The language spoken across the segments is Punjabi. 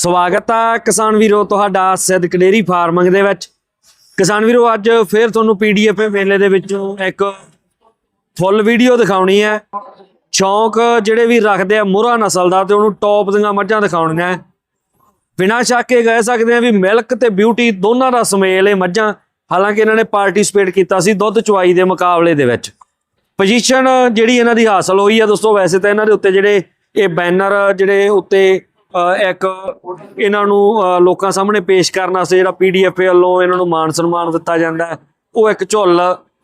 ਸਵਾਗਤ ਆ ਕਿਸਾਨ ਵੀਰੋ, ਤੁਹਾਡਾ ਸਿੱਧਕ ਡੇਰੀ ਫਾਰਮਿੰਗ ਦੇ ਵਿੱਚ। ਕਿਸਾਨ ਵੀਰੋ, ਅੱਜ ਫੇਰ ਤੁਹਾਨੂੰ ਪੀਡੀਐਫ ਮੇਲੇ ਦੇ ਵਿੱਚੋਂ ਇੱਕ ਫੁੱਲ ਵੀਡੀਓ ਦਿਖਾਉਣੀ ਹੈ। ਸ਼ੌਂਕ ਜਿਹੜੇ ਵੀ ਰੱਖਦੇ ਆ ਮੁਰਾ ਨਸਲ ਦਾ ਤੇ ਉਹਨੂੰ ਟੌਪ ਦੀਆਂ ਮੱਝਾਂ ਦਿਖਾਉਣੀਆਂ ਬਿਨਾਂ ਸ਼ੱਕ ਕੇ ਕਹਿ ਸਕਦੇ ਆ ਵੀ ਮਿਲਕ ਤੇ ਬਿਊਟੀ ਦੋਨਾਂ ਦਾ ਸੁਮੇਲ ਇਹ ਮੱਝਾਂ। ਹਾਲਾਂਕਿ ਇਹਨਾਂ ਨੇ ਪਾਰਟਿਸਿਪੇਟ ਕੀਤਾ ਸੀ ਦੁੱਧ ਚੁਆਈ ਦੇ ਮੁਕਾਬਲੇ ਦੇ ਵਿੱਚ। ਪੋਜੀਸ਼ਨ ਜਿਹੜੀ ਇਹਨਾਂ ਦੀ ਹਾਸਲ ਹੋਈ ਆ ਦੋਸਤੋ, ਵੈਸੇ ਤਾਂ ਇਹਨਾਂ ਦੇ ਉੱਤੇ ਜਿਹੜੇ ਇਹ ਬੈਨਰ ਜਿਹੜੇ ਉੱਤੇ ਇੱਕ ਇਹਨਾਂ ਨੂੰ ਲੋਕਾਂ ਸਾਹਮਣੇ ਪੇਸ਼ ਕਰਨ ਵਾਸਤੇ ਜਿਹੜਾ ਪੀਡੀਐਫ ਵੱਲੋਂ ਇਹਨਾਂ ਨੂੰ ਮਾਨ ਸਨਮਾਨ ਦਿੱਤਾ ਜਾਂਦਾ ਉਹ ਇੱਕ ਝੁੱਲ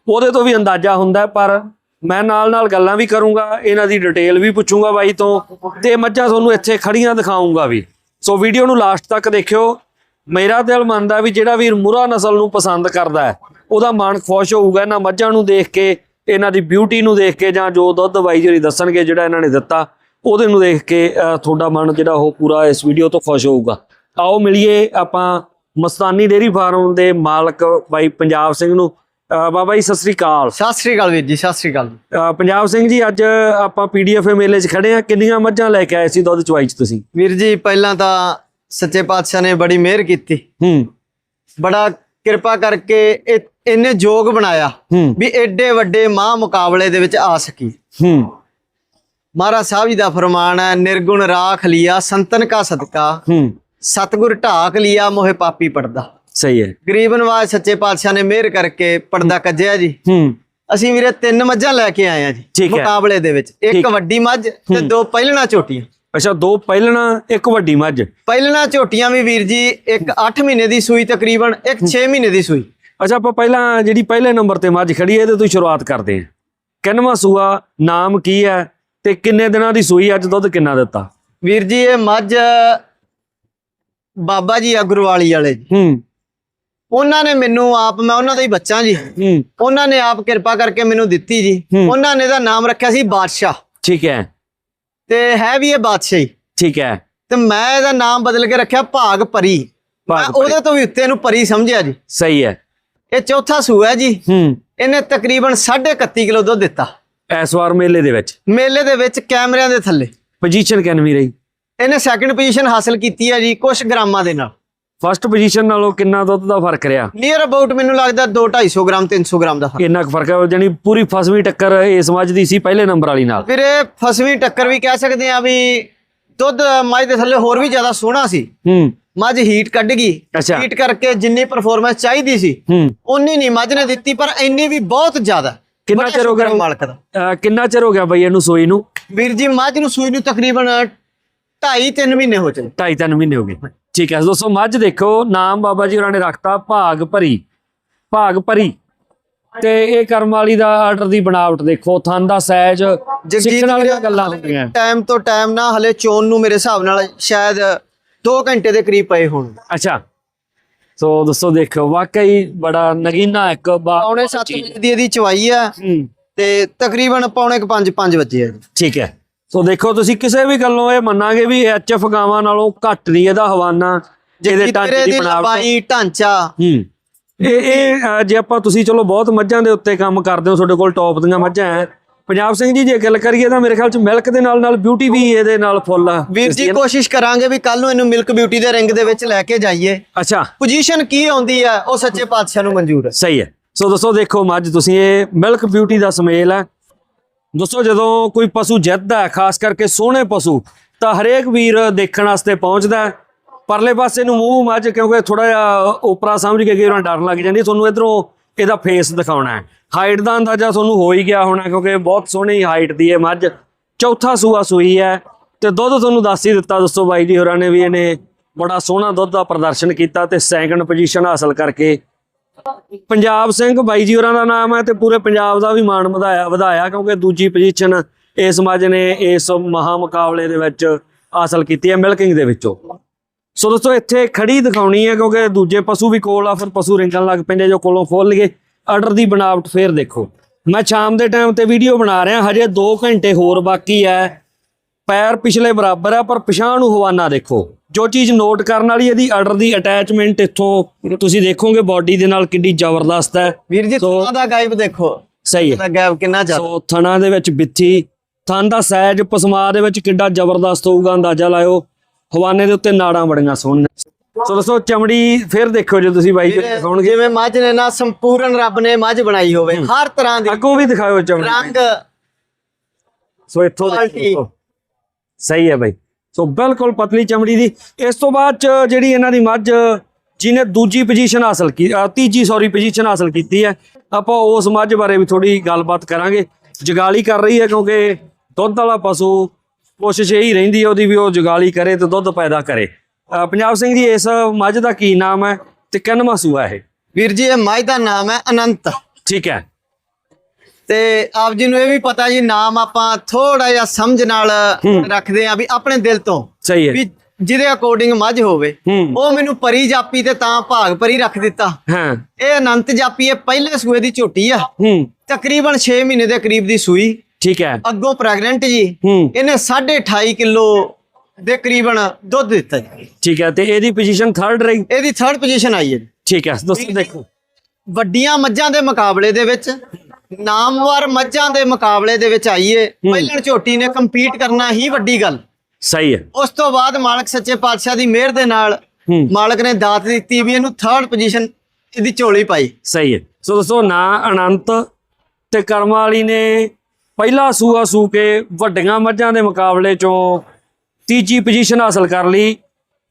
ਉਹਦੇ ਤੋਂ ਵੀ ਅੰਦਾਜ਼ਾ ਹੁੰਦਾ ਪਰ ਮੈਂ ਨਾਲ ਨਾਲ ਗੱਲਾਂ ਵੀ ਕਰੂੰਗਾ, ਇਹਨਾਂ ਦੀ ਡਿਟੇਲ ਵੀ ਪੁੱਛੂੰਗਾ ਬਾਈ ਤੋਂ ਤੇ ਮੱਝਾਂ ਤੁਹਾਨੂੰ ਇੱਥੇ ਖੜੀਆਂ ਦਿਖਾਉਂਗਾ ਵੀ। ਸੋ ਵੀਡੀਓ ਨੂੰ ਲਾਸਟ ਤੱਕ ਦੇਖਿਓ, ਮੇਰਾ ਦਿਲ ਮੰਨਦਾ ਵੀ ਜਿਹੜਾ ਵੀਰ ਮੁਰਾ ਨਸਲ ਨੂੰ ਪਸੰਦ ਕਰਦਾ ਹੈ, ਉਹਦਾ ਮਨ ਖੁਸ਼ ਹੋਊਗਾ ਇਹਨਾਂ ਮੱਝਾਂ ਨੂੰ ਦੇਖ ਕੇ, ਇਹਨਾਂ ਦੀ ਬਿਊਟੀ ਨੂੰ ਦੇਖ ਕੇ ਜਾਂ ਜੋ ਦੁੱਧ ਵਾਈ ਜਿਹੜੀ ਦੱਸਣਗੇ ਜਿਹੜਾ ਇਹਨਾਂ ਨੇ ਦਿੱਤਾ ਉਹਦੇ ਨੂੰ ਦੇਖ ਕੇ ਤੁਹਾਡਾ ਮਨ ਜਿਹੜਾ ਉਹ ਪੂਰਾ ਇਸ ਵੀਡੀਓ ਤੋਂ ਖੁਸ਼ ਹੋਊਗਾ। ਆਓ ਮਿਲੀਏ ਆਪਾਂ ਮਸਤਾਨੀ ਡੇਰੀ ਫਾਰਮ ਦੇ ਮਾਲਕ ਬਾਈ ਪੰਜਾਬ ਸਿੰਘ ਨੂੰ। ਬਾਬਾ ਜੀ ਸਤਿ ਸ੍ਰੀ ਅਕਾਲ। ਸਤਿ ਸ੍ਰੀ ਅਕਾਲ ਵੀਰ ਜੀ ਸਤਿ ਸ੍ਰੀ ਅਕਾਲ ਪੰਜਾਬ ਸਿੰਘ ਜੀ ਅੱਜ ਆਪਾਂ ਪੀਡੀਐਫ ਮੇਲੇ 'ਚ ਖੜੇ ਆ ਕਿੰਨੀਆਂ ਮੱਝਾਂ ਲੈ ਕੇ ਆਏ ਸੀ ਦੁੱਧ ਚੁਆਈ 'ਚ ਤੁਸੀਂ? ਵੀਰ ਜੀ ਪਹਿਲਾਂ ਤਾਂ ਸੱਚੇ ਪਾਤਸ਼ਾਹ ਨੇ ਬੜੀ ਮਿਹਰ ਕੀਤੀ। ਹੂੰ। ਬੜਾ ਕਿਰਪਾ ਕਰਕੇ ਇਹ- ਇਹਨੇ ਜੋਗ ਬਣਾਇਆ ਵੀ ਐਡੇ ਵੱਡੇ ਮਾਂ ਮੁਕਾਬਲੇ ਦੇ ਵਿੱਚ ਆ ਸਕੀ। ਹੂੰ। ਮਹਾਰਾਜ ਸਾਹਿਬ ਜੀ ਦਾ ਫਰਮਾਨ ਹੈ ਨਿਰਗੁਣ ਰਾਖ ਲਿਆ ਸੰਤਨ ਕਾ ਸਦਕਾ। ਹੂੰ। ਸਤਗੁਰ ਢਾਕ ਲਿਆ ਮੋਹਿ ਪਾਪੀ ਪੜਦਾ। ਸਹੀ ਹੈ। ਗਰੀਬ ਨਵਾਜ ਸੱਚੇ ਪਾਤਸ਼ਾਹ ਨੇ ਮਿਹਰ ਕਰਕੇ ਪਰਦਾ ਕੱਜਿਆ ਜੀ। ਹੂੰ। ਅਸੀਂ ਵੀਰੇ ਤਿੰਨ ਮੱਝਾਂ ਲੈ ਕੇ ਆਏ ਆ ਜੀ। ਮੁਕਾਬਲੇ ਦੇ ਵਿੱਚ। ਇੱਕ। ਵੱਡੀ ਮੱਝ ਤੇ ਦੋ ਪਹਿਲਣਾ ਝੋਟੀਆਂ। ਅੱਛਾ ਦੋ ਪਹਿਲਣਾ ਇੱਕ ਵੱਡੀ ਮੱਝ। ਪਹਿਲਣਾ ਝੋਟੀਆਂ ਵੀ ਵੀਰ ਜੀ ਇੱਕ 8 ਮਹੀਨੇ ਦੀ ਸੂਈ ਤਕਰੀਬਨ ਇੱਕ 6 ਮਹੀਨੇ ਦੀ ਸੂਈ। ਅੱਛਾ ਆਪਾਂ ਪਹਿਲਾਂ ਜਿਹੜੀ ਪਹਿਲੇ ਨੰਬਰ ਤੇ ਮੱਝ ਖੜੀ ਹੈ ਇਹਦੇ ਤੋਂ ਸ਼ੁਰੂਆਤ ਕਰਦੇ ਹਾਂ। ਕਿੰਨਵਾਂ ਸੂਆ ਨਾਮ ਕੀ ਹੈ? ਤੇ ਕਿੰਨੇ ਦਿਨਾਂ ਦੀ ਸੂਈ ਅੱਜ ਦੁੱਧ ਕਿੰਨਾ ਦਿੱਤਾ? ਵੀਰ ਜੀ ਇਹ ਮੱਝ ਬਾਬਾ ਜੀ ਅਗਰਵਾਲੀ ਵਾਲੇ ਜੀ। ਹੂੰ। ਉਹਨਾਂ ਨੇ ਮੈਨੂੰ ਆਪ ਮੈਂ ਉਹਨਾਂ ਦਾ ਹੀ ਬੱਚਾ ਜੀ। ਹੂੰ। ਉਹਨਾਂ ਨੇ ਆਪ ਕਿਰਪਾ ਕਰਕੇ ਮੈਨੂੰ ਦਿੱਤੀ ਜੀ। ਉਹਨਾਂ ਨੇ ਦਾ ਨਾਮ ਰੱਖਿਆ ਸੀ ਬਾਦਸ਼ਾਹ। ਠੀਕ ਹੈ। ਤੇ ਹੈ ਵੀ ਇਹ ਬਾਦਸ਼ਾਹੀ। ਠੀਕ ਹੈ। ਤੇ ਮੈਂ ਇਹਦਾ ਨਾਮ ਬਦਲ ਕੇ ਰੱਖਿਆ ਭਾਗ ਪਰੀ। ਮੈਂ। ਉਹਦੇ ਤੋਂ ਵੀ ਉੱਤੇ ਨੂੰ ਪਰੀ ਸਮਝਿਆ ਜੀ। ਸਹੀ ਹੈ। ਇਹ ਚੌਥਾ ਸੂਆ ਹੈ ਜੀ। ਹੂੰ। ਇਹਨੇ ਤਕਰੀਬਨ 31 ਕਿਲੋ ਦੁੱਧ ਦਿੱਤਾ। ਇਸ ਵਾਰ ਮੇਲੇ ਦੇ ਵਿੱਚ। ਮੇਲੇ ਦੇ ਵਿੱਚ ਕੈਮਰਿਆਂ ਦੇ ਥੱਲੇ। ਪੋਜੀਸ਼ਨ ਕਿੰਨਵੀਂ ਰਹੀ? ਇਹਨੇ ਸੈਕੰਡ ਪੋਜੀਸ਼ਨ ਹਾਸਲ ਕੀਤੀ ਹੈ ਜੀ ਕੁਝ ਗ੍ਰਾਮਾਂ ਦੇ ਨਾਲ। ਫਸਟ ਪੋਜੀਸ਼ਨ ਨਾਲੋਂ ਕਿੰਨਾ ਦੁੱਧ ਦਾ ਫ਼ਰਕ ਰਿਹਾ? ਨੀਅਰ ਅਬਾਊਟ ਮੈਨੂੰ ਲੱਗਦਾ 2 250 ਗ੍ਰਾਮ 300 ਗ੍ਰਾਮ ਦਾ ਫ਼ਰਕ। ਕਿੰਨਾ ਕੁ ਫ਼ਰਕ ਹੈ? ਜਾਨੀ ਪੂਰੀ ਫਸਵੀਂ ਟੱਕਰ ਇਸ ਮੱਝ ਦੀ ਸੀ ਪਹਿਲੇ ਨੰਬਰ ਵਾਲੀ ਨਾਲ। ਵੀਰੇ ਫਸਵੀਂ ਟੱਕਰ ਵੀ ਕਹਿ ਸਕਦੇ ਆ ਵੀ ਦੁੱਧ ਮੱਝ ਦੇ ਥੱਲੇ ਹੋਰ ਵੀ ਜ਼ਿਆਦਾ ਸੋਹਣਾ ਸੀ। ਹੂੰ। ਮੱਝ ਹੀਟ ਕੱਢ ਗਈ। ਹੀਟ ਕਰਕੇ ਜਿੰਨੀ ਪਰਫਾਰਮੈਂਸ ਚਾਹੀਦੀ ਸੀ ਹੂੰ। ਉਨੀ ਨਹੀਂ ਮੱਝ ਨੇ ਦਿੱਤੀ ਪਰ ਇੰਨੀ ਵੀ ਬਹੁਤ ਜ਼ਿਆਦਾ। ਕਿੰਨਾ ਚਿਰ ਹੋ ਗਿਆ? ਮਾਲਕ ਦਾ। ਅਹ ਕਿੰਨਾ ਚਿਰ ਹੋ ਗਿਆ ਬਈ ਇਹਨੂੰ ਸੋਈ ਨੂੰ? ਵੀਰ ਜੀ ਮੱਝ ਨੂੰ ਸੂਈ ਨੂੰ ਤਕਰੀਬਨ 2.5 3 ਮਹੀਨੇ ਹੋ ਚਲੇ ਢਾਈ ਤਿੰਨ ਮਹੀਨੇ ਹੋ ਗਏ। ਠੀਕ ਹੈ ਦੋਸਤੋ ਮੱਝ ਦੇਖੋ ਨਾਮ ਬਾਬਾ ਜੀ ਹੋਰਾਂ ਨੇ ਰੱਖਤਾ ਭਾਗ ਭਰੀ। ਭਾਗ ਭਰੀ। ਤੇ ਇਹ ਕਰਮ ਵਾਲੀ ਦਾ ਆਰਡਰ ਦੀ ਬਣਾਵਟ ਦੇਖੋ ਥਣ ਦਾ ਸਾਈਜ਼ ਸਿੱਖਣ ਵਾਲੀਆਂ ਗੱਲਾਂ ਹੁੰਦੀਆਂ। ਟਾਈਮ ਤੋਂ ਟਾਈਮ ਨਾ ਹਲੇ ਚੋਣ ਨੂੰ ਮੇਰੇ ਹਿਸਾਬ ਨਾਲ ਸ਼ਾਇਦ 2 ਘੰਟੇ ਦੇ ਕਰੀਬ ਪਏ ਹੋਣ। ਅੱਛਾ। ਸੋ ਦੋਸਤੋ ਦੇਖੋ ਵਾਕਈ ਬੜਾ ਨਗੀਨਾ ਇੱਕ ਬਾ ਪੌਣੇ 7 ਵਜੇ ਦੀ ਇਹਦੀ ਚਵਾਈ ਆ ਹੂੰ। ਤੇ ਤਕਰੀਬਨ ਪੌਣੇ 5 5 ਵਜੇ ਆ ਠੀਕ ਹੈ। ਸੋ ਦੇਖੋ ਤੁਸੀਂ ਕਿਸੇ ਵੀ ਗੱਲੋਂ ਇਹ ਮੰਨਾਂਗੇ ਵੀ ਐਚਐਫ ਗਾਵਾਂ ਨਾਲੋਂ ਘੱਟ ਨਹੀਂ ਇਹਦਾ ਹਵਾਨਾ ਜਿਹਦੇ ਢਾਂਚੇ ਦੀ ਬਣਾਵਟ। ਢਾਂਚਾ। ਹੂੰ। ਇਹ ਇਹ ਜੇ ਆਪਾਂ ਤੁਸੀਂ ਚਲੋ ਬਹੁਤ ਮੱਝਾਂ ਦੇ ਉੱਤੇ ਕੰਮ ਕਰਦੇ ਹੋ ਤੁਹਾਡੇ ਕੋਲ ਟੌਪ ਦੀਆਂ ਮੱਝਾਂ ਹੈ ਪੰਜਾਬ ਸਿੰਘ ਜੀ ਜੇ ਗੱਲ ਕਰੀਏ ਤਾਂ ਮੇਰੇ ਖਿਆਲ ਚ ਮਿਲਕ ਦੇ ਨਾਲ ਨਾਲ ਬਿਊਟੀ ਵੀ ਇਹਦੇ ਨਾਲ ਫੁੱਲ ਆ। ਵੀਰ ਜੀ ਕੋਸ਼ਿਸ਼ ਕਰਾਂਗੇ ਵੀ ਕੱਲ ਨੂੰ ਇਹਨੂੰ ਮਿਲਕ ਬਿਊਟੀ ਦੇ ਰਿੰਗ ਦੇ ਵਿੱਚ ਲੈ ਕੇ ਜਾਈਏ। ਅੱਛਾ। ਪੋਜੀਸ਼ਨ ਕੀ ਆਉਂਦੀ ਆ ਉਹ ਸੱਚੇ ਪਾਤਸ਼ਾਹ ਨੂੰ ਮਨਜ਼ੂਰ ਹੈ। ਸਹੀ ਹੈ। ਸੋ ਦੋਸਤੋ ਦੇਖੋ ਮੱਝ ਤੁਸੀਂ ਇਹ ਮਿਲਕ ਬਿਊਟੀ ਦਾ ਸਮੇਲ ਹੈ ਦੋਸਤੋ ਜਦੋਂ ਕੋਈ ਪਸ਼ੂ ਜਿੱਤਦਾ ਹੈ ਖਾਸ ਕਰਕੇ ਸੋਹਣੇ ਪਸ਼ੂ ਤਾਂ ਹਰੇਕ ਵੀਰ ਦੇਖਣ ਵਾਸਤੇ ਪਹੁੰਚਦਾ ਪਰਲੇ ਪਾਸੇ ਨੂੰ ਮੂੰਹ ਮੱਝ ਕਿਉਂਕਿ ਥੋੜਾ ਜਿਹਾ ਉਪਰਾ ਸਮਝ ਕੇ ਕਈ ਵਾਰ ਡਰ ਲੱਗ ਜਾਂਦੀ ਤੁਹਾਨੂੰ ਇਧਰੋਂ ਇਹਦਾ ਫੇਸ ਦਿਖਾਉਣਾ ਹੈ। ਹਾਈਟ ਦਾ ਅੰਦਾਜ਼ਾ ਤੁਹਾਨੂੰ ਹੋ ਹੀ ਗਿਆ ਹੋਣਾ, ਕਿਉਂਕਿ ਬਹੁਤ ਸੋਹਣੀ ਹਾਈਟ ਦੀ ਹੈ ਮੱਝ। ਚੌਥਾ ਸੂਆ ਸੂਈ ਹੈ ਤੇ ਦੁੱਧ ਤੁਹਾਨੂੰ ਦੱਸ ਹੀ ਦਿੱਤਾ ਦੱਸੋ ਬਾਈ ਜੀ ਹੋਰਾਂ ਨੇ ਵੀ ਇਹਨੇ ਬੜਾ ਸੋਹਣਾ ਦੁੱਧ ਦਾ ਪ੍ਰਦਰਸ਼ਨ ਕੀਤਾ ਤੇ ਸੈਕੰਡ ਪੋਜੀਸ਼ਨ ਹਾਸਲ ਕਰਕੇ। ਪੰਜਾਬ ਸਿੰਘ ਬਾਈ ਜੀ ਹੋਰਾਂ ਦਾ ਨਾਮ ਹੈ ਤੇ ਪੂਰੇ ਪੰਜਾਬ ਦਾ ਵੀ ਮਾਣ ਵਧਾਇਆ ਵਧਾਇਆ, ਕਿਉਂਕਿ ਦੂਜੀ ਪੋਜੀਸ਼ਨ ਇਸ ਮੱਝ ਨੇ ਇਸ ਮਹਾ ਮੁਕਾਬਲੇ ਦੇ ਵਿੱਚ ਹਾਸਲ ਕੀਤੀ ਹੈ ਮਿਲਕਿੰਗ ਦੇ ਵਿੱਚੋਂ। ਸੋ ਦੋਸਤੋ ਇੱਥੇ ਖੜੀ ਦਿਖਾਉਣੀ ਹੈ ਕਿਉਂਕਿ ਦੂਜੇ ਪਸ਼ੂ ਵੀ ਕੋਲ ਆ ਫਿਰ ਪਸ਼ੂ ਰਿੰਗਣ ਲੱਗ ਪੈਂਦੇ ਜੋ ਕੋਲੋਂ ਖੋਲ ਲਈਏ। ਆਰਡਰ ਦੀ ਬਣਾਵਟ ਫੇਰ ਦੇਖੋ। ਮੈਂ ਸ਼ਾਮ ਦੇ ਟਾਈਮ ਤੇ ਵੀਡੀਓ ਬਣਾ ਰਿਹਾ ਹਜੇ 2 ਘੰਟੇ ਹੋਰ ਬਾਕੀ ਹੈ। ਪੈਰ ਪਿਛਲੇ ਬਰਾਬਰ ਹੈ ਪਰ ਪਿਛਾਂਹ ਨੂੰ ਹਵਾਨਾ ਦੇਖੋ। ਜੋ ਚੀਜ਼ ਨੋਟ ਕਰਨ ਵਾਲੀ ਇਹਦੀ ਆਰਡਰ ਦੀ ਅਟੈਚਮੈਂਟ ਇੱਥੋਂ ਤੁਸੀਂ ਦੇਖੋਗੇ ਬਾਡੀ ਦੇ ਨਾਲ ਕਿੰਨੀ ਜ਼ਬਰਦਸਤ ਹੈ। ਵੀਰ ਜੀ ਥਾਂ ਦਾ ਗਾਇਬ ਦੇਖੋ। ਸਹੀ ਹੈ। ਗੈਪ ਕਿੰਨਾ ਜ਼ਿਆਦਾ। ਸੋ ਥਣਾ ਦੇ ਵਿੱਚ ਬਿੱਥੀ ਥਣ ਦਾ ਸਾਈਜ਼ ਪਸਮਾ ਦੇ ਵਿੱਚ ਕਿੱਡਾ ਜ਼ਬਰਦਸਤ ਹੋਊਗਾ ਅੰਦਾਜ਼ਾ ਲਾਇਓ। ਹਵਾਨੇ ਦੇ ਉੱਤੇ ਨਾੜਾਂ ਬੜੀਆਂ ਸੋਹਣੀਆਂ ਸੋ ਦੋਸਤੋ ਚਮੜੀ ਫਿਰ ਦੇਖੋ ਜੇ ਤੁਸੀਂ ਬਾਈ ਦਿਖਾਉਣਗੇ ਜਿਵੇਂ ਮੱਝ ਨੇ ਨਾ ਸੰਪੂਰਨ ਰੱਬ ਨੇ ਮੱਝ ਬਣਾਈ ਹੋਵੇ। ਹਰ ਤਰ੍ਹਾਂ ਦੀ ਅੱਗੋਂ ਵੀ ਦਿਖਾਓ ਚਮੜੀ। ਰੰਗ। ਸੋ ਇੱਥੋਂ ਦੇਖੋ। ਸਹੀ ਹੈ ਬਾਈ। ਸੋ ਬਿਲਕੁਲ ਪਤਲੀ ਚਮੜੀ ਦੀ। ਇਸ ਤੋਂ ਬਾਅਦ ਜਿਹੜੀ ਇਹਨਾਂ ਦੀ ਮੱਝ ਜਿਹਨੇ ਦੂਜੀ ਪੋਜੀਸ਼ਨ ਹਾਸਲ ਕੀ ਅਹ ਤੀਜੀ ਸੌਰੀ ਪੋਜੀਸ਼ਨ ਹਾਸਲ ਕੀਤੀ ਹੈ ਆਪਾਂ ਉਸ ਮੱਝ ਬਾਰੇ ਵੀ ਥੋੜੀ ਗੱਲਬਾਤ ਕਰਾਂਗੇ। ਜਗਾਲੀ ਕਰ ਰਹੀ ਹੈ ਕਿਉਂਕਿ ਦੁੱਧ ਵਾਲਾ ਪਸ਼ੂ ਕੋਸ਼ਿਸ਼ ਇਹੀ ਰਹਿੰਦੀ ਹੈ ਉਹਦੀ ਵੀ ਉਹ ਜਗਾਲੀ ਕਰੇ ਤੇ ਦੁੱਧ ਪੈਦਾ ਕਰੇ। ਪੰਜਾਬ ਸਿੰਘ ਜੀ ਇਸ ਮੱਝ ਦਾ ਕੀ ਨਾਮ ਹੈ ਤੇ ਕਿੰਨਵਾਂ ਸੂਆ ਇਹ? ਵੀਰ ਜੀ ਇਹ ਮੱਝ ਦਾ ਨਾਮ ਹੈ ਅਨੰਤ। ਠੀਕ ਹੈ। ਤੇ ਆਪ ਜੀ ਨੂੰ ਇਹ ਵੀ ਪਤਾ ਜੀ ਨਾਮ ਆਪਾਂ ਥੋੜਾ ਜਿਹਾ ਸਮਝ ਨਾਲ ਰੱਖਦੇ ਆ ਵੀ ਆਪਣੇ ਦਿਲ ਤੋਂ ਸਹੀ ਹੈ। ਵੀ ਜਿਹਦੇ ਅਕੋਰਡਿੰਗ ਮੱਝ ਹੋਵੇ ਉਹ ਮੈਨੂੰ ਪਰੀ ਜਾਪੀ ਤੇ ਤਾਂ ਭਾਗ ਪਰੀ ਰੱਖ ਦਿੱਤਾ। ਹਾਂ। ਇਹ ਅਨੰਤ ਜਾਪੀ ਇਹ ਪਹਿਲੇ ਸੂਏ ਦੀ ਝੋਟੀ ਆ। ਹੂੰ। ਤਕਰੀਬਨ 6 ਮਹੀਨੇ ਦੇ ਕਰੀਬ ਦੀ ਸੂਈ। ਠੀਕ ਹੈ। ਅੱਗੋਂ ਪ੍ਰੈਗਨੈਂਟ ਜੀ ਇਹਨੇ 28 ਕਿਲੋ ਦੇ ਕਰੀਬਨ ਦੁੱਧ ਦਿੱਤਾ ਜੀ। ਠੀਕ ਹੈ ਤੇ ਇਹਦੀ ਪੋਜੀਸ਼ਨ ਥਰਡ ਰਹੀ। ਇਹਦੀ ਥਰਡ ਪੋਜੀਸ਼ਨ ਆਈ ਹੈ। ਠੀਕ ਹੈ ਦੋਸਤੋ ਦੇਖੋ। ਵੱਡੀਆਂ ਮੱਝਾਂ ਦੇ ਮੁਕਾਬਲੇ ਦੇ ਵਿੱਚ ਨਾਮਵਰ ਮੱਝਾਂ ਦੇ ਮੁਕਾਬਲੇ ਦੇ ਵਿੱਚ ਆਈਏ ਪਹਿਲਣ ਝੋਟੀ ਨੇ ਕੰਪੀਟ ਕਰਨਾ ਹੀ ਵੱਡੀ ਗੱਲ। ਸਹੀ ਹੈ। ਉਸ ਤੋਂ ਬਾਅਦ ਮਾਲਕ ਸੱਚੇ ਪਾਤਸ਼ਾਹ ਦੀ ਮਿਹਰ ਦੇ ਨਾਲ ਮਾਲਕ ਨੇ ਦਾਤ ਦਿੱਤੀ ਵੀ ਇਹਨੂੰ ਥਰਡ ਪੋਜੀਸ਼ਨ ਇਹਦੀ ਝੋਲੀ ਪਾਈ। ਸਹੀ ਹੈ। ਸੋ ਦੋਸਤੋ ਨਾ ਅਨੰਤ ਤੇ ਕਰਮ ਵਾਲੀ ਨੇ ਪਹਿਲਾ ਸੂਆ ਸੂ ਕੇ ਵੱਡੀਆਂ ਮੱਝਾਂ ਦੇ ਮੁਕਾਬਲੇ ਚੋਂ ਤੀਜੀ ਪੋਜੀਸ਼ਨ ਹਾਸਲ ਕਰ ਲਈ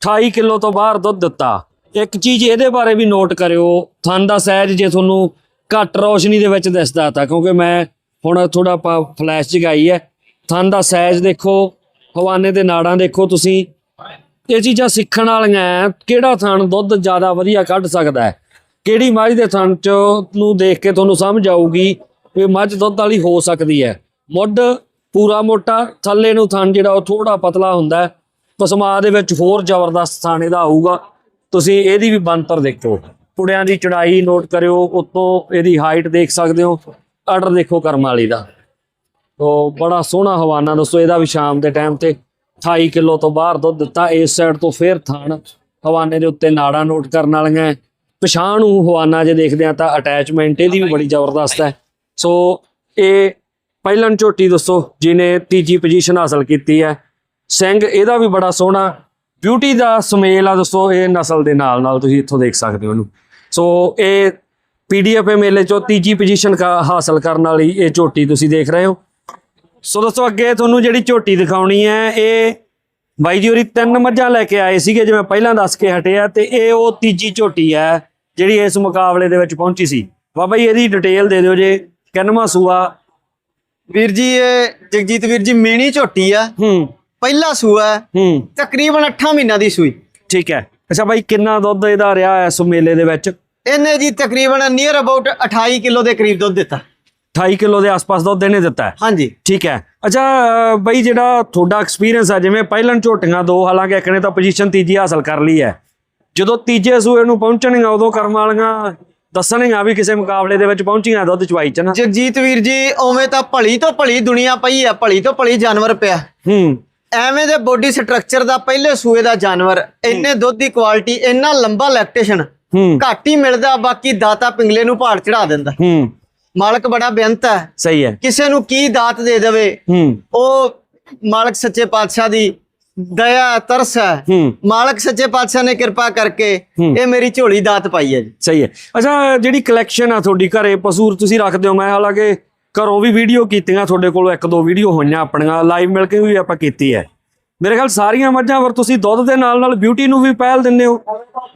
28 ਕਿਲੋ ਤੋਂ ਬਾਹਰ ਦੁੱਧ ਦਿੱਤਾ। ਇੱਕ ਚੀਜ਼ ਇਹਦੇ ਬਾਰੇ ਵੀ ਨੋਟ ਕਰਿਓ, ਥਣ ਦਾ ਸਾਈਜ਼ ਜੇ ਤੁਹਾਨੂੰ ਘੱਟ ਰੋਸ਼ਨੀ ਦੇ ਵਿੱਚ ਦਿਸਦਾ ਤਾਂ, ਕਿਉਂਕਿ ਮੈਂ ਹੁਣ ਥੋੜਾ ਫਲੈਸ਼ ਜਗਾਈ ਹੈ। ਥਣ ਦਾ ਸਾਈਜ਼ ਦੇਖੋ, ਹਵਾਨੇ ਦੇ ਨਾੜਾਂ ਦੇਖੋ ਤੁਸੀਂ। ਇਹ ਚੀਜ਼ਾਂ ਸਿੱਖਣ ਵਾਲੀਆਂ ਕਿਹੜਾ ਥਣ ਦੁੱਧ ਜ਼ਿਆਦਾ ਵਧੀਆ ਕੱਢ ਸਕਦਾ ਹੈ? ਕਿਹੜੀ ਮਾਝ ਦੇ ਥਣ ਚ ਨੂੰ ਦੇਖ ਕੇ ਤੁਹਾਨੂੰ ਸਮਝ ਆਊਗੀ? ਵੀ ਮੱਝ ਦੁੱਧ ਵਾਲੀ ਹੋ ਸਕਦੀ ਹੈ। ਮੁੱਢ ਪੂਰਾ ਮੋਟਾ, ਥੱਲੇ ਨੂੰ ਥਣ ਜਿਹੜਾ ਉਹ ਥੋੜਾ ਪਤਲਾ ਹੁੰਦਾ ਹੈ। ਪਸਮਾ ਦੇ ਵਿੱਚ ਹੋਰ ਜ਼ਬਰਦਸਤ ਥਣ ਇਹਦਾ ਆਊਗਾ। ਤੁਸੀਂ ਇਹਦੀ ਵੀ ਬੰਤਰ ਦੇਖੋ ਪੁੜਿਆਂ ਦੀ ਚੜਾਈ ਨੋਟ ਕਰਿਓ, ਉਤੋਂ ਇਹਦੀ ਹਾਈਟ ਦੇਖ ਸਕਦੇ ਹੋ। ਆਰਡਰ ਦੇਖੋ ਕਰਮ ਵਾਲੀ ਦਾ। ਤੋ ਬੜਾ ਸੋਹਣਾ ਹਵਾਨਾ ਦੋਸਤੋ, ਇਹਦਾ ਵੀ ਸ਼ਾਮ ਦੇ ਟਾਈਮ ਤੇ 28 ਕਿਲੋ ਤੋਂ ਬਾਹਰ ਦੁੱਧ ਦਿੱਤਾ। ਇਸ ਸਾਈਡ ਤੋਂ ਫੇਰ ਥਣ ਹਵਾਨੇ ਦੇ ਉੱਤੇ ਨਾੜਾਂ ਨੋਟ ਕਰਨ ਵਾਲੀਆਂ ਹੈ। ਪਛਾਣ ਨੂੰ ਹਵਾਨਾ ਜੇ ਦੇਖਦੇ ਆ ਤਾਂ ਅਟੈਚਮੈਂਟ ਇਹਦੀ ਵੀ ਬੜੀ ਜ਼ਬਰਦਸਤ ਹੈ। ਸੋ ਇਹ ਪਹਿਲਨ ਝੋਟੀ ਦੋਸਤੋ ਜਿਹਨੇ ਤੀਜੀ ਪੋਜੀਸ਼ਨ ਹਾਸਲ ਕੀਤੀ ਹੈ। ਸਿੰਘ, ਇਹਦਾ ਵੀ ਬੜਾ ਸੋਹਣਾ ਬਿਊਟੀ ਦਾ ਸੁਮੇਲ ਆ ਦੋਸਤੋ ਇਹ ਨਸਲ ਦੇ ਨਾਲ ਨਾਲ ਤੁਸੀਂ ਇੱਥੋਂ ਦੇਖ ਸਕਦੇ ਹੋ ਇਹਨੂੰ। ਸੋ ਇਹ ਪੀਡੀਐਫ ਮੇਲੇ ਚੋਂ ਤੀਜੀ ਪੋਜੀਸ਼ਨ ਹਾਸਲ ਕਰਨ ਵਾਲੀ ਇਹ ਝੋਟੀ ਤੁਸੀਂ ਦੇਖ ਰਹੇ ਹੋ। ਸੋ ਦੋਸਤੋ ਅੱਗੇ ਤੁਹਾਨੂੰ ਜਿਹੜੀ ਝੋਟੀ ਦਿਖਾਉਣੀ ਹੈ, ਇਹ ਬਾਈ ਜੀ ਹੋਰੀ ਤਿੰਨ ਮੱਝਾਂ ਲੈ ਕੇ ਆਏ ਸੀਗੇ, ਜਿਵੇਂ ਪਹਿਲਾਂ ਦੱਸ ਕੇ ਹਟਿਆ ਆ, ਤੇ ਇਹ ਉਹ ਤੀਜੀ ਝੋਟੀ ਹੈ, ਜਿਹੜੀ ਇਸ ਮੁਕਾਬਲੇ ਦੇ ਵਿੱਚ ਪਹੁੰਚੀ ਸੀ। ਬਾਬਾ ਜੀ, ਇਹਦੀ ਡਿਟੇਲ ਦੇ ਦਿਓ ਜੇ। ਕਿੰਨਵਾਂ ਸੂਆ? ਵੀਰ ਜੀ ਇਹ ਜਗਜੀਤ ਵੀਰ ਜੀ ਮੀਣੀ ਝੋਟੀ ਆ। ਹੂੰ। ਪਹਿਲਾ ਸੂਆ ਹੈ, ਹੂੰ। ਤਕਰੀਬਨ 8 ਮਹੀਨਿਆਂ ਦੀ ਸੂਈ। ਠੀਕ ਹੈ। ਅੱਛਾ ਬਾਈ ਕਿੰਨਾ ਦੁੱਧ ਇਹਦਾ ਰਿਹਾ ਇਸ ਮੇਲੇ ਦੇ ਵਿੱਚ? ਇਹਨੇ ਜੀ ਤਕਰੀਬਨ ਨੀਅਰ ਅਬਾਊਟ 28 ਕਿਲੋ ਦੇ ਕਰੀਬ ਦੁੱਧ ਦਿੱਤਾ। 28 ਕਿਲੋ ਦੇ ਆਸ-ਪਾਸ ਦੁੱਧ ਇਹਨੇ ਦਿੱਤਾ ਹੈ? ਹਾਂਜੀ। ਠੀਕ ਹੈ। ਅੱਛਾ ਬਈ ਜਿਹੜਾ ਤੁਹਾਡਾ ਐਕਸਪੀਰੀਅੰਸ ਹੈ ਜਿਵੇਂ ਪਹਿਲਾਂ ਝੋਟੀਆਂ ਦੋ ਹਾਲਾਂਕਿ ਇੱਕ ਨੇ ਤਾਂ ਪੋਜੀਸ਼ਨ ਤੀਜੀ ਹਾਸਲ ਕਰ ਲਈ ਹੈ। ਜਦੋਂ ਤੀਜੇ ਸੂਏ ਨੂੰ ਪਹੁੰਚਣਗੀਆਂ ਉਦੋਂ ਕਰਮ ਵਾਲੀਆਂ ਦੱਸਣਗੀਆਂ ਵੀ ਕਿਸੇ ਮੁਕਾਬਲੇ ਦੇ ਵਿੱਚ ਪਹੁੰਚੀਆਂ ਦੁੱਧ ਚਵਾਈ ਚ ਨਾ ਜਗਜੀਤ ਵੀਰ ਜੀ ਉਵੇਂ ਤਾਂ ਭਲੀ ਤੋਂ ਭਲੀ ਦੁਨੀਆ ਪਈ ਆ ਭਲੀ ਤੋਂ ਭਲੀ ਜਾਨਵਰ ਪਿਆ। ਹੂੰ। ਐਵੇਂ ਦੇ ਬੋਡੀ ਸਟਰਕਚਰ ਦਾ ਪਹਿਲੇ ਸੂਏ ਦਾ ਜਾਨਵਰ ਇੰਨੇ ਦੁੱਧ ਦੀ ਕੁਆਲਿਟੀ ਇੰਨਾ ਲੰਬਾ ਲੈਕਟੇਸ਼ਨ ਘੱਟ ਹੀ ਮਿਲਦਾ ਬਾਕੀ ਦਾਤਾ ਪਿੰਗਲੇ ਨੂੰ ਪਹਾੜ ਚੜਾ ਦਿੰਦਾ। ਹੂੰ। ਮਾਲਕ ਬੜਾ ਬੇਅੰਤ ਹੈ। ਸਹੀ ਹੈ। ਕਿਸੇ ਨੂੰ ਕੀ ਦਾਤ ਦੇ ਦੇਵੇ ਹੂੰ। ਉਹ ਮਾਲਕ ਸੱਚੇ ਪਾਤਸ਼ਾਹ ਦੀ ਦਇਆ ਤਰਸ ਹੈ। ਮਾਲਕ ਸੱਚੇ ਪਾਤਸ਼ਾਹ ਨੇ ਕਿਰਪਾ ਕਰਕੇ। ਇਹ ਮੇਰੀ ਝੋਲੀ ਦਾਤ ਪਾਈ ਹੈ ਜੀ। ਸਹੀ ਹੈ। ਅੱਛਾ ਜਿਹੜੀ ਕਲੈਕਸ਼ਨ ਆ ਤੁਹਾਡੀ ਘਰੇ ਪਸ਼ੂ ਤੁਸੀਂ ਰੱਖਦੇ ਹੋ ਮੈਂ ਹਾਲਾਂਕਿ ਘਰੋਂ ਵੀ ਵੀਡੀਓ ਕੀਤੀਆਂ ਤੁਹਾਡੇ ਕੋਲ ਇੱਕ ਦੋ ਵੀਡੀਓ ਹੋਈਆਂ ਆਪਣੀਆਂ ਲਾਈਵ ਮਿਲ ਕੇ ਵੀ ਆਪਾਂ ਕੀਤੀ ਹੈ। ਮੇਰੇ ਖਿਆਲ ਸਾਰੀਆਂ ਮੱਝਾਂ ਪਰ ਤੁਸੀਂ ਦੁੱਧ ਦੇ ਨਾਲ ਨਾਲ ਬਿਊਟੀ ਨੂੰ ਵੀ ਪਹਿਲ ਦਿੰਦੇ ਹੋ।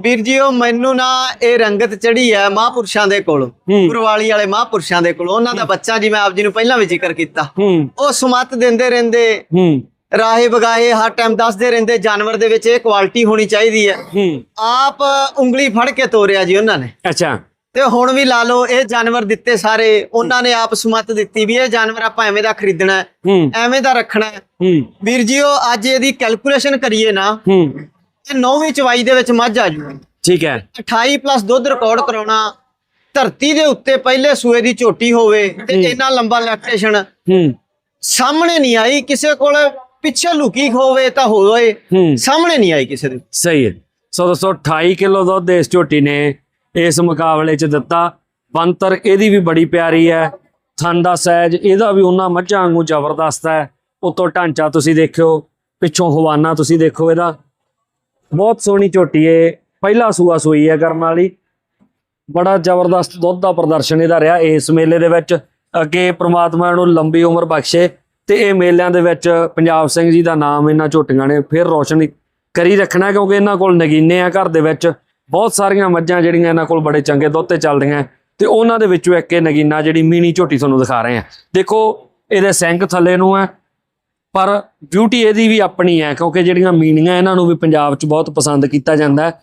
ਵੀਰ ਜੀ ਉਹ ਮੈਨੂੰ ਨਾ ਇਹ ਰੰਗਤ ਚੜੀ ਹੈ ਮਹਾਂਪੁਰਸ਼ਾਂ ਦੇ ਕੋਲ ਹੂੰ। ਗੁਰਵਾਲੀ ਵਾਲੇ ਮਹਾਂਪੁਰਸ਼ਾਂ ਦੇ ਕੋਲ। ਉਹਨਾਂ ਦਾ ਬੱਚਾ ਜਿਵੇਂ ਆਪ ਜੀ ਨੂੰ ਪਹਿਲਾਂ ਵੀ ਜ਼ਿਕਰ ਕੀਤਾ। ਉਹ ਸੁਮਤ ਦਿੰਦੇ ਰਹਿੰਦੇ। ਰਾਹੇ ਬਗਾਏ ਹਰ ਟਾਈਮ ਦੱਸਦੇ ਰਹਿੰਦੇ ਜਾਨਵਰ ਦੇ ਵਿੱਚ ਇਹ ਕੁਆਲਿਟੀ ਹੋਣੀ ਚਾਹੀਦੀ ਹੈ। ਹੂੰ। ਆਪ ਉਂਗਲੀ ਫੜ ਕੇ ਤੋਰਿਆ ਜੀ ਉਹਨਾਂ ਨੇ। ਅੱਛਾ। ਤੇ ਹੁਣ ਵੀ ਲਾ ਲਓ ਇਹ ਜਾਨਵਰ ਦਿੱਤੇ ਸਾਰੇ ਉਹਨਾਂ ਨੇ ਆਪ ਸੁਮਤ ਦਿੱਤੀ ਵੀ ਇਹ ਜਾਨਵਰ ਆਪਾਂ ਐਵੇਂ ਦਾ ਖਰੀਦਣਾ ਐਵੇਂ ਦਾ ਰੱਖਣਾ ਹੈ। ਹੂੰ। ਵੀਰ ਜੀ ਉਹ ਅੱਜ ਇਹਦੀ ਕੈਲਕੂਲੇਸ਼ਨ ਕਰੀਏ ਨਾ ਹੂੰ। ਇਹ ਨੌਵੀਂ ਚਵਾਈ ਦੇ ਵਿੱਚ ਮੱਝ ਆ ਜੂ। ਠੀਕ ਹੈ। 28 ਪਲੱਸ ਦੁੱਧ ਰਿਕਾਰਡ ਕਰਾਉਣਾ ਧਰਤੀ ਦੇ ਉੱਤੇ ਪਹਿਲੇ ਸੂਏ ਦੀ ਝੋਟੀ ਹੋਵੇ ਤੇ ਇੰਨਾ ਲੰਬਾ ਲੈਕਟੇਸ਼ਨ ਹੂੰ। ਸਾਹਮਣੇ ਨਹੀਂ ਆਈ ਕਿਸੇ ਕੋਲ ਪਿੱਛੇ ਲੁਕੀ ਹੋਵੇ ਤਾਂ ਹੋਵੇ ਹੂੰ। ਸਾਹਮਣੇ ਨਹੀਂ ਆਈ ਕਿਸੇ ਦੇ। ਸਹੀ ਹੈ। ਸੋ ਦੋਸਤੋ 28 ਕਿਲੋ ਦੁੱਧ ਇਸ ਝੋਟੀ ਨੇ ਇਸ ਮੁਕਾਬਲੇ 'ਚ ਦਿੱਤਾ। ਬੰਤਰ ਇਹਦੀ ਵੀ ਬੜੀ ਪਿਆਰੀ ਹੈ। ਥਣ ਦਾ ਸਾਈਜ਼ ਇਹਦਾ ਵੀ ਉਹਨਾਂ ਮੱਝਾਂ ਵਾਂਗੂ ਜ਼ਬਰਦਸਤ ਹੈ। ਉਤੋਂ ਢਾਂਚਾ ਤੁਸੀਂ ਦੇਖਿਓ ਪਿੱਛੋਂ ਹਵਾਨਾ ਤੁਸੀਂ ਦੇਖੋ ਇਹਦਾ। ਬਹੁਤ ਸੋਹਣੀ ਝੋਟੀ ਏ ਪਹਿਲਾ ਸੂਆ ਸੂਈ ਹੈ ਕਰਮ ਵਾਲੀ। ਬੜਾ ਜ਼ਬਰਦਸਤ ਦੁੱਧ ਦਾ ਪ੍ਰਦਰਸ਼ਨ ਇਹਦਾ ਰਿਹਾ ਇਸ ਮੇਲੇ ਦੇ ਵਿੱਚ। ਅੱਗੇ ਪ੍ਰਮਾਤਮਾ ਨੂੰ ਲੰਬੀ ਉਮਰ ਬਖਸ਼ੇ। ਤੇ ਇਹ ਮੇਲਿਆਂ ਦੇ ਵਿੱਚ ਪੰਜਾਬ ਸਿੰਘ ਜੀ ਦਾ ਨਾਮ ਇਹਨਾਂ ਝੋਟੀਆਂ ਨੇ ਫਿਰ ਰੋਸ਼ਨ ਕਰੀ ਰੱਖਣਾ ਕਿਉਂਕਿ ਇਹਨਾਂ ਕੋਲ ਨਗੀਨੇ ਆ ਘਰ ਦੇ ਵਿੱਚ। ਬਹੁਤ ਸਾਰੀਆਂ ਮੱਝਾਂ ਜਿਹੜੀਆਂ ਇਹਨਾਂ ਕੋਲ ਬੜੇ ਚੰਗੇ ਦੁੱਧ ਤੇ ਚੱਲਦੀਆਂ ਤੇ ਉਹਨਾਂ ਦੇ ਵਿੱਚੋਂ ਇੱਕ ਇਹ ਨਗੀਨਾ ਜਿਹੜੀ ਮੀਨੀ ਝੋਟੀ ਤੁਹਾਨੂੰ ਦਿਖਾ ਰਹੇ ਆ ਦੇਖੋ, ਇਹਦੇ ਸਿੰਘ ਥੱਲੇ ਨੂੰ ਹੈ, ਪਰ ਬਿਊਟੀ ਇਹਦੀ ਵੀ ਆਪਣੀ ਹੈ, ਕਿਉਂਕਿ ਜਿਹੜੀਆਂ ਮੀਨੀਆਂ ਇਹਨਾਂ ਨੂੰ ਵੀ ਪੰਜਾਬ 'ਚ ਬਹੁਤ ਪਸੰਦ ਕੀਤਾ ਜਾਂਦਾ ਹੈ।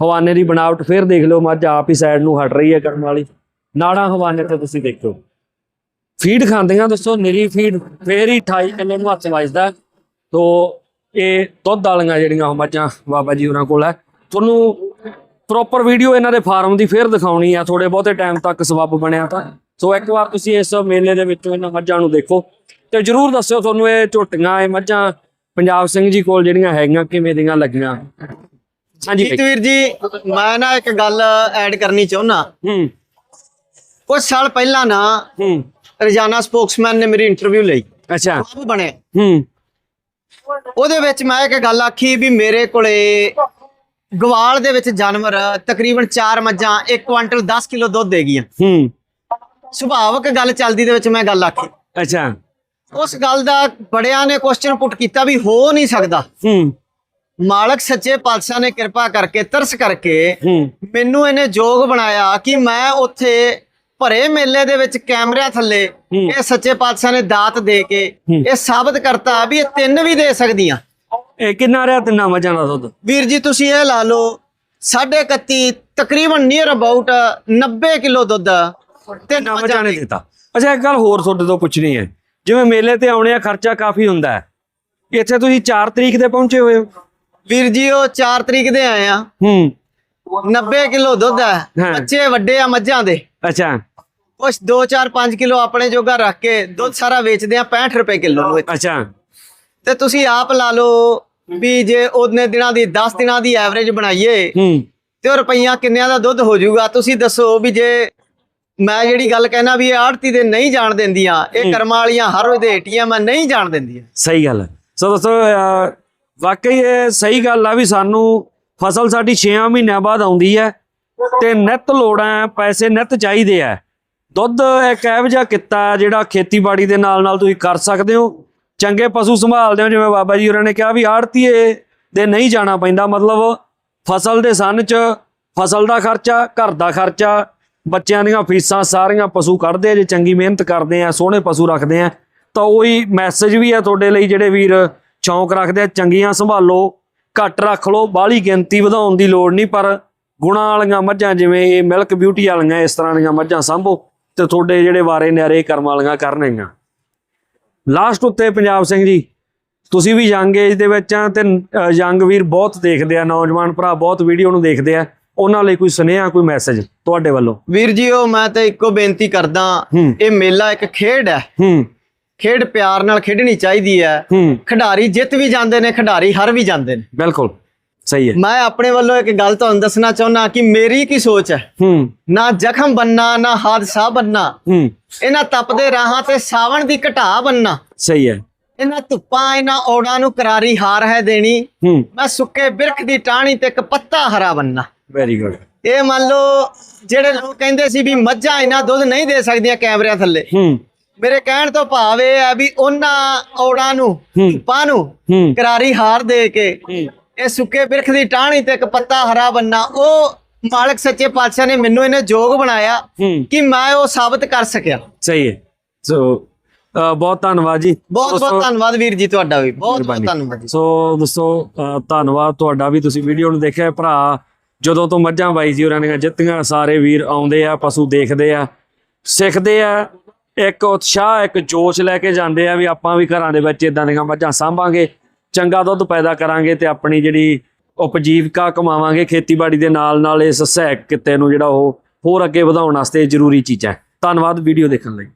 ਹਵਾਨੇ ਦੀ ਬਣਾਵਟ ਫੇਰ ਦੇਖ ਲਓ, ਮੱਝ ਆਪ ਹੀ ਸਾਈਡ ਨੂੰ ਹਟ ਰਹੀ ਹੈ ਕਰਨ ਵਾਲੀ। ਨਾੜਾਂ ਹਵਾਨੇ ਤੇ ਤੁਸੀਂ ਦੇਖੋ ਫੀਡ ਖਾਂਦੀਆਂ ਦੱਸੋ ਨਿਰੀ ਫੀਡ ਫੇਰ ਹੀ 28 ਕਿਲੋ ਨੂੰ ਹੱਥ ਵੱਜਦਾ ਤੋ ਇਹ ਦੁੱਧ ਵਾਲੀਆਂ ਜਿਹੜੀਆਂ ਉਹ ਮੱਝਾਂ ਬਾਬਾ ਜੀ ਉਹਨਾਂ ਕੋਲ ਹੈ। ਤੁਹਾਨੂੰ ਪ੍ਰੋਪਰ ਵੀਡੀਓ ਇਹਨਾਂ ਦੇ ਫਾਰਮ ਦੀ ਫੇਰ ਦਿਖਾਉਣੀ ਆ ਥੋੜੇ ਬਹੁਤੇ ਟਾਈਮ ਤੱਕ ਸਬੱਬ ਬਣਿਆ ਤਾਂ। ਸੋ ਇੱਕ ਵਾਰ ਤੁਸੀਂ ਇਸ ਮੇਲੇ ਦੇ ਵਿੱਚੋਂ ਇਹਨਾਂ ਮੱਝਾਂ ਨੂੰ ਦੇਖੋ। ਤੇ ਜਰੂਰ ਦੱਸਿਓ ਤੁਹਾਨੂੰ ਇਹ ਝੋਟੀਆਂ ਇਹ ਮੱਝਾਂ ਪੰਜਾਬ ਸਿੰਘ ਜੀ ਕੋਲ ਜਿਹੜੀਆਂ ਹੈਗੀਆਂ ਕਿਵੇਂ ਦੀਆਂ ਲੱਗੀਆਂ। ਹਾਂਜੀ। ਜੀਤਵੀਰ ਜੀ ਮੈਂ ਨਾ ਇੱਕ ਗੱਲ ਐਡ ਕਰਨੀ ਚਾਹੁੰਦਾ ਹੂੰ। ਕੁਝ ਸਾਲ ਪਹਿਲਾਂ ਨਾ ਹੂੰ। ਰਜਾਨਾ ਸਪੋਕਸਮੈਨ ਨੇ ਮੇਰੀ ਇੰਟਰਵਿਊ ਲਈ। ਅੱਛਾ। ਉਹ ਬਣੇ। ਹੂੰ। ਉਹਦੇ ਵਿੱਚ ਮੈਂ ਇੱਕ ਗੱਲ ਆਖੀ ਵੀ ਮੇਰੇ ਕੋਲੇ ਗਵਾਲ ਦੇ ਵਿੱਚ ਜਾਨਵਰ ਤਕਰੀਬਨ 4 ਮੱਝਾਂ 1 ਕੁਇੰਟਲ 10 ਕਿਲੋ ਦੁੱਧ ਦੇਗੀਆਂ ਹੂੰ। ਸੁਭਾਵਕ ਗੱਲ ਚੱਲਦੀ ਦੇ ਵਿੱਚ ਮੈਂ ਗੱਲ ਆਖੀ। ਅੱਛਾ। ਉਸ ਗੱਲ ਦਾ ਬੜਿਆਂ ਨੇ ਕੁਐਸਚਨ ਪੁੱਟ ਕੀਤਾ ਵੀ ਹੋ ਨਹੀਂ ਸਕਦਾ। ਹੂੰ। ਮਾਲਕ ਸੱਚੇ ਪਾਤਸ਼ਾਹ ਨੇ ਕਿਰਪਾ ਕਰਕੇ ਤਰਸ ਕਰਕੇ ਹੂੰ। ਮੈਨੂੰ ਇਹਨੇ ਯੋਗ ਬਣਾਇਆ ਕਿ ਮੈਂ ਉੱਥੇ ਭਰੇ ਮੇਲੇ ਦੇ ਵਿੱਚ ਕੈਮਰਿਆਂ ਥੱਲੇ। ਇਹ ਸੱਚੇ ਪਾਤਸ਼ਾਹ ਨੇ ਦਾਤ ਦੇ ਕੇ। ਇਹ ਸਾਬਤ ਕਰਤਾ ਵੀ ਇਹ ਤਿੰਨ ਵੀ ਦੇ ਸਕਦੀਆਂ। ਇਹ ਕਿੰਨਾ ਰਿਹਾ ਤਿੰਨਾਂ ਮੱਝਾਂ ਦਾ ਦੁੱਧ? ਵੀਰ ਜੀ ਤੁਸੀਂ ਇਹ ਲਾ ਲਓ ਸਾਢੇ 31 ਤਕਰੀਬਨ ਨੀਅਰ ਅਬਾਊਟ 90 ਕਿਲੋ ਦੁੱਧ ਤੇ ਤਿੰਨਾਂ ਮੱਝਾਂ ਨੇ ਦਿੱਤਾ। ਅੱਛਾ ਇੱਕ ਗੱਲ ਹੋਰ ਤੁਹਾਡੇ ਤੋਂ ਪੁੱਛਣੀ ਹੈ। ਜਿਵੇਂ ਮੇਲੇ ਤੇ ਆਉਣੇ ਆ ਖਰਚਾ ਕਾਫੀ ਹੁੰਦਾ ਹੈ। ਇੱਥੇ ਤੁਸੀਂ 4 ਤਰੀਕ ਦੇ ਪਹੁੰਚੇ ਹੋਏ ਹੋ। ਵੀਰ ਜੀ ਉਹ 4 ਤਰੀਕ ਦੇ ਆਏ ਆ। ਹੂੰ। 90 ਕਿਲੋ ਦੁੱਧ ਹਾਂ। ਬੱਚੇ ਵੱਡੇ ਆ ਮੱਝਾਂ ਦੇ। ਅੱਛਾ। ਕੁਛ 2 4 5 ਕਿਲੋ ਆਪਣੇ ਜੋਗਾ ਰੱਖ ਕੇ ਦੁੱਧ ਸਾਰਾ ਵੇਚਦੇ ਆ 65 ਰੁਪਏ ਕਿਲੋ ਨੂੰ ਇੱਥੇ। ਅੱਛਾ। ਤੇ ਤੁਸੀਂ ਆਪ ਲਾ ਲਓ ਵੀ ਜੇ ਉਹਨੇ ਦਿਨਾਂ ਦੀ 10 ਦਿਨਾਂ ਦੀ ਐਵਰੇਜ ਬਣਾਈਏ ਹੂੰ। ਤੇ ਉਹ ਰੁਪਈਆ ਕਿੰਨਿਆਂ ਦਾ ਦੁੱਧ ਹੋ ਜਾਊਗਾ? ਤੁਸੀਂ ਦੱਸੋ ਵੀ ਜੇ ਮੈਂ ਜਿਹੜੀ ਗੱਲ ਕਹਿਣਾ ਵੀ ਇਹ ਆੜਤੀ ਦੇ ਨਹੀਂ ਜਾਣ ਦਿੰਦੀਆਂ ਇਹ ਕਰਮਾਂ ਵਾਲੀਆਂ ਹਰ ਵੇਲੇ ਏਟੀਐਮ ਨਹੀਂ ਜਾਣ ਦਿੰਦੀਆਂ। ਸਹੀ ਗੱਲ। ਹੈ ਸੋ ਦੋਸਤੋ ਅਹ, ਵਾਕਈ ਇਹ ਸਹੀ ਗੱਲ ਆ ਵੀ ਸਾਨੂੰ ਫਸਲ ਸਾਡੀ 6 ਮਹੀਨਿਆਂ ਬਾਅਦ ਆਉਂਦੀ ਹੈ ਤੇ ਨਿੱਤ ਲੋੜਾਂ ਹੈ, ਪੈਸੇ ਨਿੱਤ ਚਾਹੀਦੇ ਆ। ਦੁੱਧ ਇੱਕ ਇਹੋ ਜਿਹਾ ਕਿੱਤਾ ਹੈ ਜਿਹੜਾ ਖੇਤੀਬਾੜੀ ਦੇ ਨਾਲ ਨਾਲ ਤੁਸੀਂ ਕਰ ਸਕਦੇ ਹੋ, ਚੰਗੇ ਪਸ਼ੂ ਸੰਭਾਲਦੇ ਹੋ, ਜਿਵੇਂ ਬਾਬਾ ਜੀ ਹੋਰਾਂ ਨੇ ਕਿਹਾ ਵੀ ਆੜਤੀਏ ਦੇ ਨਹੀਂ ਜਾਣਾ ਪੈਂਦਾ, ਮਤਲਬ ਫਸਲ ਦੇ ਸੰਨ ਚ ਫਸਲ ਦਾ ਖਰਚਾ, ਘਰ ਦਾ ਖਰਚਾ, ਬੱਚਿਆਂ ਦੀਆਂ ਫੀਸਾਂ ਸਾਰੀਆਂ ਪਸ਼ੂ ਕੱਢਦੇ ਆ, ਜੇ ਚੰਗੀ ਮਿਹਨਤ ਕਰਦੇ ਆ, ਸੋਹਣੇ ਪਸ਼ੂ ਰੱਖਦੇ ਆ, ਤਾਂ ਉਹੀ ਮੈਸੇਜ ਵੀ ਆ ਤੁਹਾਡੇ ਲਈ ਜਿਹੜੇ ਵੀਰ ਸ਼ੌਂਕ ਰੱਖਦੇ ਆ, ਚੰਗੀਆਂ ਸੰਭਾਲੋ, ਘੱਟ ਰੱਖ ਲਓ, ਬਾਹਲੀ ਗਿਣਤੀ ਵਧਾਉਣ ਦੀ ਲੋੜ ਨਹੀਂ, ਪਰ ਗੁਣਾਂ ਵਾਲੀਆਂ ਮੱਝਾਂ, ਜਿਵੇਂ ਇਹ ਮਿਲਕ ਬਿਊਟੀ ਵਾਲੀਆਂ ਇਸ ਤਰ੍ਹਾਂ ਦੀਆਂ ਮੱਝਾਂ ਸੰਭੋ। ਤੇ ਤੁਹਾਡੇ ਜਿਹੜੇ ਵਾਰੇ ਨਿਆਰੇ ਕਰਮ ਵਾਲੀਆਂ ਕਰਨਗੀਆਂ ਲਾਸਟ ਉੱਤੇ ਪੰਜਾਬ ਸਿੰਘ ਜੀ ਤੁਸੀਂ ਵੀ ਯੰਗ ਏਜ ਦੇ ਵਿੱਚ ਆ ਤੇ ਯੰਗ ਵੀਰ ਬਹੁਤ ਦੇਖਦੇ ਆ ਨੌਜਵਾਨ ਭਰਾ ਬਹੁਤ ਵੀਡੀਓ ਨੂੰ ਦੇਖਦੇ ਆ। ਉਹਨਾਂ ਲਈ ਕੋਈ ਸੁਨੇਹਾ ਕੋਈ ਮੈਸੇਜ ਤੁਹਾਡੇ ਵੱਲੋਂ? ਵੀਰ ਜੀ ਉਹ ਮੈਂ ਤਾਂ ਇੱਕੋ ਬੇਨਤੀ ਕਰਦਾ। ਇਹ ਮੇਲਾ ਇੱਕ ਖੇਡ ਹੈ। ਹੂੰ। ਖੇਡ ਪਿਆਰ ਨਾਲ ਖੇਡਣੀ ਚਾਹੀਦੀ ਹੂੰ। ਖਿਡਾਰੀ ਜਿੱਤ ਵੀ ਜਾਂਦੇ ਨੇ ਖਿਡਾਰੀ ਹਾਰ ਵੀ ਜਾਂਦੇ ਨੇ। ਬਿਲਕੁਲ। ਸਹੀ ਹੈ। ਮੈਂ ਆਪਣੇ ਵੱਲੋਂ ਇੱਕ ਗੱਲ ਤੁਹਾਨੂੰ ਦੱਸਣਾ ਚਾਹੁੰਦਾ ਕਿ ਮੇਰੀ ਕੀ ਸੋਚ ਹੈ? ਹੂੰ। ਨਾ ਜ਼ਖਮ ਬੰਨਾ ਨਾ ਹਾਦਸਾ ਬੰਨਾ। ਹੂੰ। ਇਹਨਾਂ ਤਪਦੇ ਰਾਹਾਂ ਤੇ ਸਾਵਣ ਦੀ ਘਟਾ ਬੰਨਾ। ਸਹੀ ਹੈ। ਇਹਨਾਂ ਧੁੱਪਾਂ ਇਹਨਾਂ ਔੜਾਂ ਨੂੰ ਕਰਾਰੀ ਹਾਰ ਹੈ ਦੇਣੀ। ਹੂੰ। ਮੈਂ ਸੁੱਕੇ ਬਿਰਖ ਦੀ ਟਾਹਣੀ ਤੇ ਇੱਕ ਪੱਤਾ ਹਰਾ ਬੰਨਾ। ਵੈਰੀ ਗੁੱਡ ਇਹ ਮੰਨ ਲਓ ਜਿਹੜੇ ਲੋਕ ਕਹਿੰਦੇ ਸੀ ਵੀ ਮੱਝਾਂ ਇਹਨਾਂ ਦੁੱਧ ਨਹੀਂ ਦੇ ਸਕਦੀਆਂ ਕੈਮਰਿਆਂ ਥੱਲੇ। ਹੂੰ। ਮੇਰੇ ਕਹਿਣ ਤੋਂ ਭਾਵ ਇਹ ਹੈ ਵੀ ਉਹਨਾਂ ਔੜਾਂ ਨੂੰ। ਧੁੱਪਾਂ ਨੂੰ ਕਰਾਰੀ ਹਾਰ ਦੇ ਕੇ ਇਹ ਸੁੱਕੇ ਬਿਰਖ ਦੀ ਟਾਹਣੀ ਤੇ ਇੱਕ ਪੱਤਾ ਹਰਾ ਬੰਨਾ ਉਹ ਮਾਲਕ ਸੱਚੇ ਪਾਤਸ਼ਾਹ ਨੇ ਮੈਨੂੰ ਇਹਨੇ ਯੋਗ ਬਣਾਇਆ ਕਿ ਮੈਂ ਉਹ ਸਾਬਤ ਕਰ ਸਕਿਆ। ਸਹੀ ਹੈ। ਸੋ ਬਹੁਤ ਧੰਨਵਾਦ ਜੀ। ਬਹੁਤ ਬਹੁਤ ਧੰਨਵਾਦ ਵੀਰ ਜੀ ਤੁਹਾਡਾ ਵੀ। ਬਹੁਤ ਬਹੁਤ। ਧੰਨਵਾਦ ਸੋ ਦੋਸਤੋ ਧੰਨਵਾਦ ਤੁਹਾਡਾ ਵੀ। ਤੁਸੀਂ ਵੀਡੀਓ ਨੂੰ ਦੇਖਿਆ ਭਰਾ ਜਦੋਂ ਤੋਂ ਮੱਝਾਂ ਬਾਈ ਜੀ ਹੋਰਾਂ ਦੀਆਂ ਜਿੱਤੀਆਂ ਸਾਰੇ ਵੀਰ ਆਉਂਦੇ ਆ ਪਸ਼ੂ ਦੇਖਦੇ ਆ ਸਿੱਖਦੇ ਆ ਇੱਕ ਉਤਸ਼ਾਹ ਇੱਕ ਜੋਸ਼ ਲੈ ਕੇ ਜਾਂਦੇ ਆ ਵੀ ਆਪਾਂ ਵੀ ਘਰਾਂ ਦੇ ਵਿੱਚ ਇਦਾਂ ਦੀਆਂ ਮੱਝਾਂ ਸਾਂਭਾਂਗੇ। ਚੰਗਾ ਦੁੱਧ ਪੈਦਾ ਕਰਾਂਗੇ ਤੇ ਆਪਣੀ ਜਿਹੜੀ ਉਪਜੀਵਕਾ ਕਮਾਵਾਂਗੇ ਖੇਤੀਬਾੜੀ ਦੇ ਨਾਲ ਨਾਲ ਇਸ ਸਹਾਇਕ ਕਿੱਤੇ ਨੂੰ ਜਿਹੜਾ ਉਹ ਹੋਰ ਅੱਗੇ ਵਧਾਉਣ ਵਾਸਤੇ ਜ਼ਰੂਰੀ ਚੀਜ਼ਾਂ। ਧੰਨਵਾਦ ਵੀਡੀਓ ਦੇਖਣ ਲਈ।